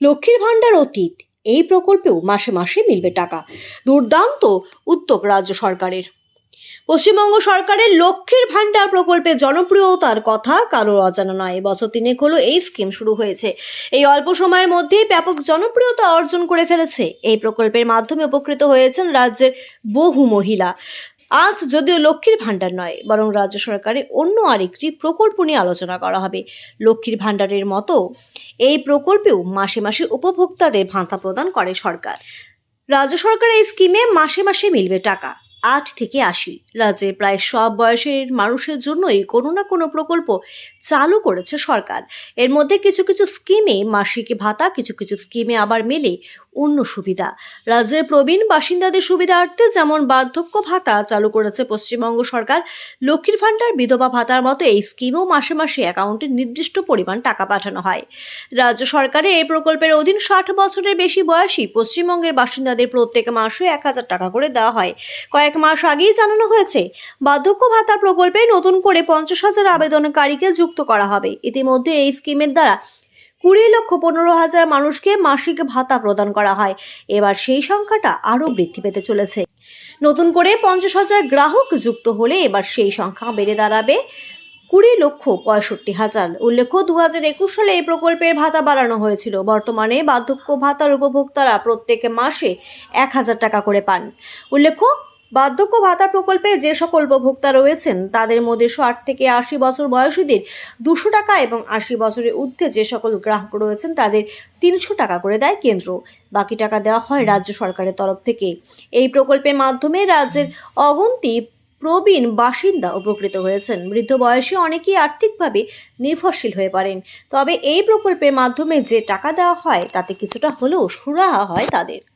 লক্ষ্মীর ভাণ্ডার অতীত। এই প্রকল্পেও মাসে মাসে মিলবে টাকা। দুর্দান্ত উদ্যোগ রাজ্য সরকারের। পশ্চিমবঙ্গ সরকারের লক্ষ্মীর ভাণ্ডার প্রকল্পে জনপ্রিয়তার কথা কারও অজানা নয়। বছর তিনেক হলো এই স্কিম শুরু হয়েছে। এই অল্প সময়ের মধ্যেই ব্যাপক জনপ্রিয়তা অর্জন করে ফেলেছে। এই প্রকল্পের মাধ্যমে উপকৃত হয়েছেন রাজ্যের বহু মহিলা। আজ যদিও লক্ষ্মীর ভাণ্ডার নয়, বরং রাজ্য সরকারের অন্য আরেকটি প্রকল্প নিয়ে আলোচনা করা হবে। লক্ষ্মীর ভাণ্ডারের মতো এই প্রকল্পেও মাসে মাসে উপভোক্তাদের ভাতা প্রদান করে সরকার। রাজ্য সরকার এই স্কিমে মাসে মাসে মিলবে টাকা, আট থেকে আশি। রাজ্যের প্রায় সব বয়সের মানুষের জন্যই কোনো না কোনো প্রকল্প চালু করেছে সরকার। এর মধ্যে কিছু কিছু স্কিমে মাসিক ভাতা, কিছু কিছু স্কিমে আবার মেলে অন্য সুবিধা। রাজ্যের প্রবীণ বাসিন্দাদের সুবিধার্থে যেমন বার্ধক্য ভাতা চালু করেছে পশ্চিমবঙ্গ সরকার, লক্ষ্মীর ভাণ্ডার বিধবা ভাতার মতো এই স্কিমেও মাসে মাসে অ্যাকাউন্টে নির্দিষ্ট পরিমাণ টাকা পাঠানো হয়। রাজ্য সরকারের এই প্রকল্পের অধীন ষাট বছরের বেশি বয়সী পশ্চিমবঙ্গের বাসিন্দাদের প্রত্যেক মাসে এক হাজার টাকা করে দেওয়া হয়। কয়েক মাস আগেই জানানো হয়েছে, বার্ধক্য ভাতা প্রকল্পে নতুন করে পঞ্চাশ হাজার আবেদনকারীকে যুক্ত করা হবে। ইতিমধ্যে এই স্কিমের দ্বারা কুড়ি লক্ষ পনেরো হাজার মানুষকে মাসিক ভাতা প্রদান করা হয়। এবার সেই সংখ্যাটা আরও বৃদ্ধি পেতে চলেছে। নতুন করে পঞ্চাশ হাজার গ্রাহক যুক্ত হলে এবার সেই সংখ্যা বেড়ে দাঁড়াবে কুড়ি লক্ষ পঁয়ষট্টি হাজার। উল্লেখ্য দু হাজার একুশ সালে এই প্রকল্পের ভাতা বাড়ানো হয়েছিল। বর্তমানে বার্ধক্য ভাতার উপভোক্তারা প্রত্যেক মাসে এক হাজার টাকা করে পান। উল্লেখ্য বার্ধক্য ভাতা প্রকল্পে যে সকল উপভোক্তা রয়েছেন, তাদের মধ্যে ষাট থেকে আশি বছর বয়সীদের দুশো টাকা এবং আশি বছরের ঊর্ধ্বে যে সকল গ্রাহক রয়েছেন, তাদের তিনশো টাকা করে দেয় কেন্দ্র। বাকি টাকা দেওয়া হয় রাজ্য সরকারের তরফ থেকে। এই প্রকল্পের মাধ্যমে রাজ্যের অগন্তি প্রবীণ বাসিন্দা উপকৃত হয়েছেন। বৃদ্ধ বয়সে অনেকেই আর্থিকভাবে নির্ভরশীল হয়ে পারেন তবে এই প্রকল্পের মাধ্যমে যে টাকা দেওয়া হয়, তাতে কিছুটা হলেও সুরাহা হয় তাদের।